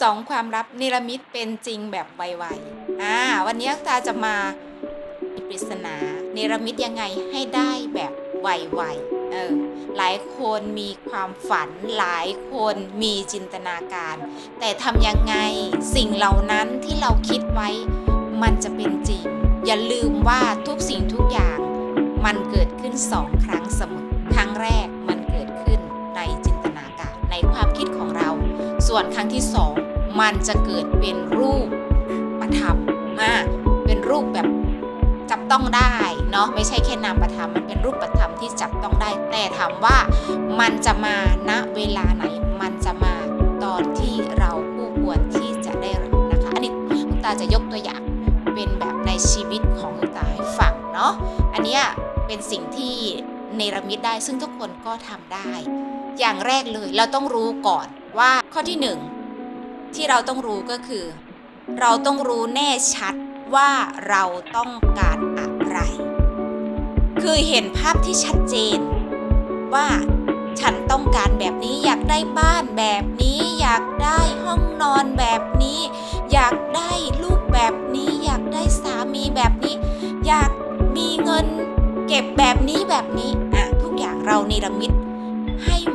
สองความลับนิรมิตเป็นจริงแบบไวๆอ่าวันนี้ตาจะมาปริศนาเนรมิตยังไงให้ได้แบบไวๆเออหลายคนมีความฝันหลายคนมีจินตนาการ แต่ทำยังไงสิ่งเหล่านั้นที่เราคิดไว้ มันจะเป็นจริง อย่าลืมว่าทุกสิ่งทุกอย่าง มันเกิดขึ้นสองครั้งเสมอครั้งแรก ส่วนครั้งที่สองมันจะเกิดเป็นรูปประธรรมาเป็นรูปแบบจับต้องได้เนาะไม่ใช่แค่นามประธรรมมันเป็นรูปประธรรมที่จับต้องได้ แต่ถามว่ามันจะมาณเวลาไหน มันจะมาตอนที่เราคู่ควรที่จะได้รับนะคะอันนี้คุณตาจะยกตัวอย่างเป็นแบบในชีวิตของคุณตาให้ฟังเนาะอันนี้เป็นสิ่งที่เนรมิตได้ซึ่งทุกคนก็ทำได้ อย่างแรกเลยเราต้องรู้ก่อน ว่าข้อที่หนึ่งที่เราต้องรู้ก็คือ เราต้องรู้แน่ชัดว่าเราต้องการอะไร คือเห็นภาพที่ชัดเจน ว่าฉันต้องการแบบนี้อยากได้บ้านแบบนี้ อยากได้ห้องนอนแบบนี้ อยากได้ลูกแบบนี้ อยากได้สามีแบบนี้ อยากมีเงิน เก็บแบบนี้แบบนี้อะทุกอย่างเรานิรมิต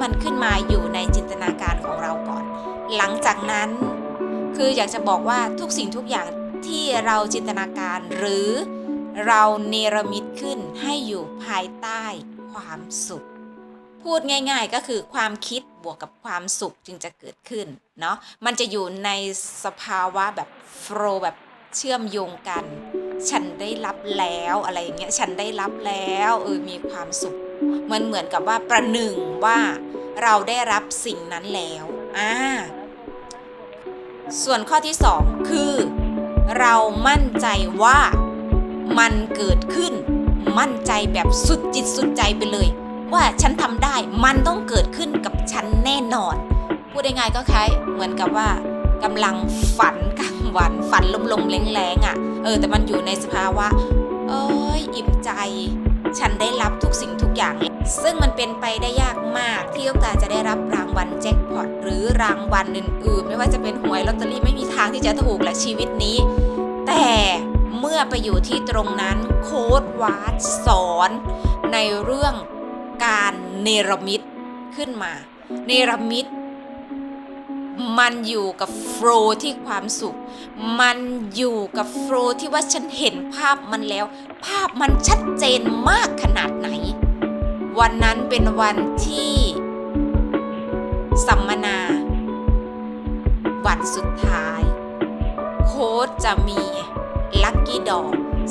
มันขึ้นมาอยู่ในจินตนาการของเราก่อน หลังจากนั้น คืออยากจะบอกว่าทุกสิ่งทุกอย่างที่เราจินตนาการหรือเราเนรมิตขึ้นให้อยู่ภายใต้ความสุข พูดง่าย ๆก็คือความคิดบวกกับความสุขจึงจะเกิดขึ้นเนาะมันจะอยู่ในสภาวะแบบโฟล์แบบเชื่อมโยงกัน ฉันได้รับแล้วอะไรอย่างเงี้ยฉันได้รับแล้วเออมีความสุข มันเหมือนกับว่าประหนึ่งว่าเราได้รับสิ่งนั้นแล้วอ่าส่วนข้อที่สองคือ เรามั่นใจว่ามันเกิดขึ้น มั่นใจแบบสุดจิตสุดใจไปเลย ว่าฉันทำได้มันต้องเกิดขึ้นกับฉันแน่นอน พูดง่ายๆก็คล้ายเหมือนกับว่ากำลังฝันกลางวันฝันลมๆแรงๆอะ่ะเออแต่มันอยู่ในสภาวะ เอ้ยอิ่มใจ ฉันได้รับทุกสิ่งทุกอย่าง ซึ่งมันเป็นไปได้ยากมากที่ลูกตาจะได้รับรางวัลแจ็คพอตหรือรางวัลอื่นๆ ไม่ว่าจะเป็นหวยลอตเตอรี่ไม่มีทางที่จะถูกและชีวิตนี้ แต่เมื่อไปอยู่ที่ตรงนั้นโค้ดวาดสอน ในเรื่องการเนรมิตขึ้นมา เนรมิต มันอยู่กับโฟลที่ความสุข มันอยู่กับโฟลที่ว่าฉันเห็นภาพมันแล้ว ภาพมันชัดเจนมากขนาดไหน วันนั้นเป็นวันที่สัมมนา วันสุดท้าย โค้ดจะมีลัคกี้ดอ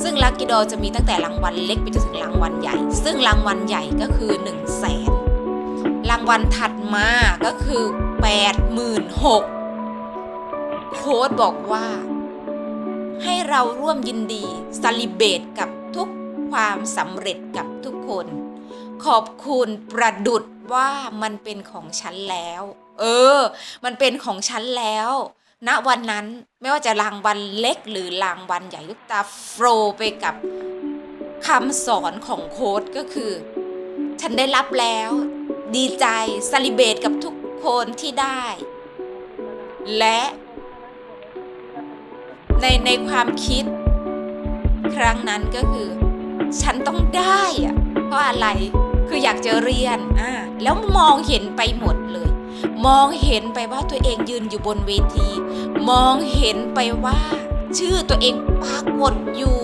ซึ่งลัคกี้ดอจะมีตั้งแต่รางวัลเล็กไปจนถึงรางวัลใหญ่ ซึ่งรางวัลใหญ่ก็คือ 1 0 0 0 0แสนรางวัลถัดมาก็คือ 86,000โค้ดบอกว่า ให้เราร่วมยินดีซาลิเบตกับทุกความสำเร็จกับทุกคน ขอบคุณประดุดว่ามันเป็นของฉันแล้ว เออ มันเป็นของฉันแล้วณวันนั้นไม่ว่าจะรางวัลเล็กหรือรางวัลใหญ่ลูกตาโฟลไปกับคำสอนของโค้ดก็คือ ฉันได้รับแล้ว ดีใจซาลิเบตกับทุก คนที่ได้ และในในความคิด ครั้งนั้นก็คือ ฉันต้องได้อะเพราะอะไรคืออยากจะเรียนอ่าแล้วมองเห็นไปหมดเลย มองเห็นไปว่าตัวเองยืนอยู่บนเวที มองเห็นไปว่า ชื่อตัวเองปรากฏอยู่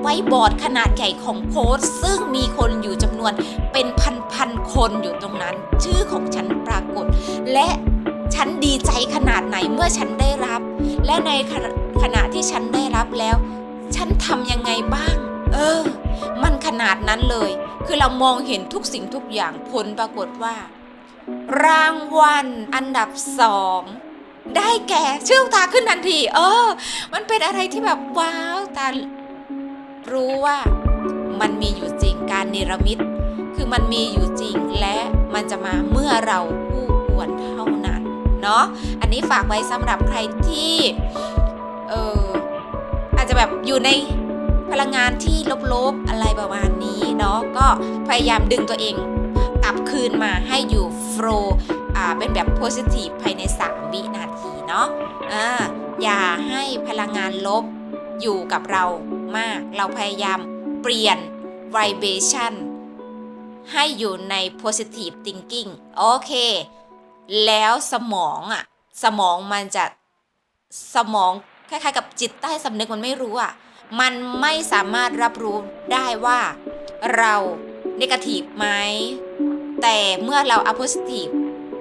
ไว้บอร์ดขนาดใหญ่ของโพสต์ซึ่งมีคนอยู่จำนวนเป็นพันๆคนอยู่ตรงนั้น ชื่อของฉันปรากฏ และฉันดีใจขนาดไหนเมื่อฉันได้รับ และในขณะขณะที่ฉันได้รับแล้ว ฉันทำยังไงบ้าง เออ มันขนาดนั้นเลย คือเรามองเห็นทุกสิ่งทุกอย่างผลปรากฏว่า รางวัลอันดับสองได้แก่ชื่อตาขึ้นทันที เออ มันเป็นอะไรที่แบบว้าวตา รู้ว่ามันมีอยู่จริงการเนรมิต คือมันมีอยู่จริงและมันจะมาเมื่อเราคู่ควรเท่านั้นเนาะอันนี้ฝากไว้สำหรับใครที่เอออาจจะแบบอยู่ในพลังงานที่ลบๆอะไรประมาณนี้เนาะก็พยายามดึงตัวเองกลับคืนมาให้อยู่โฟล์อ่าเป็นแบบ positive ภายใน 3 วินาทีเนาะอ่าอย่าให้พลังงานลบอยู่กับเรา มาก เราพยายามเปลี่ยน vibration ให้อยู่ใน positive thinking โอเค แล้วสมองอะสมองมันจะสมองคล้ายๆ กับจิตใต้สำนึกมันไม่รู้อะมันไม่สามารถรับรู้ได้ว่าเราเนกาทีฟไหม แต่เมื่อเราเอา positive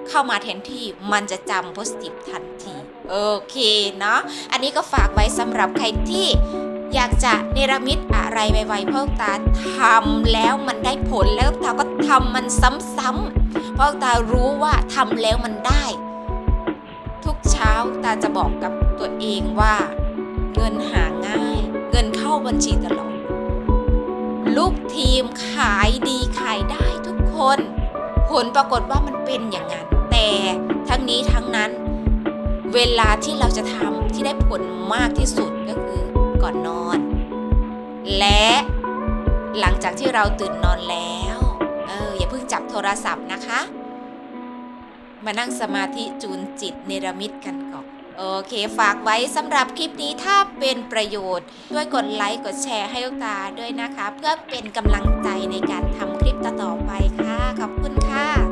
เข้ามาแทนที่มันจะจำ positive ทันที โอเคเนาะ อันนี้ก็ฝากไว้สำหรับใครที่ อยากจะเนรมิตอะไรไวๆเพ่อตาทำแล้วมันได้ผลแล้วตาก็ทำมันซ้ำๆเพราะตารู้ว่าทำแล้วมันได้ ทุกเช้าตาจะบอกกับตัวเองว่า เงินหาง่าย เงินเข้าบัญชีตลอดลูกทีมขายดีขายได้ทุกคน ผลปรากฏว่ามันเป็นอย่างนั้น แต่ทั้งนี้ทั้งนั้น เวลาที่เราจะทำที่ได้ผลมากที่สุดก็คือ ก่อนนอน และหลังจากที่เราตื่นนอนแล้ว เอออย่าเพิ่งจับโทรศัพท์นะคะ มานั่งสมาธิจูนจิตเนรมิตกันก่อนโอเค ฝากไว้สำหรับคลิปนี้ถ้าเป็นประโยชน์ ด้วยกดไลค์กดแชร์ให้ลูกตาด้วยนะคะ เพื่อเป็นกำลังใจในการทำคลิปต่อๆไปค่ะ ขอบคุณค่ะ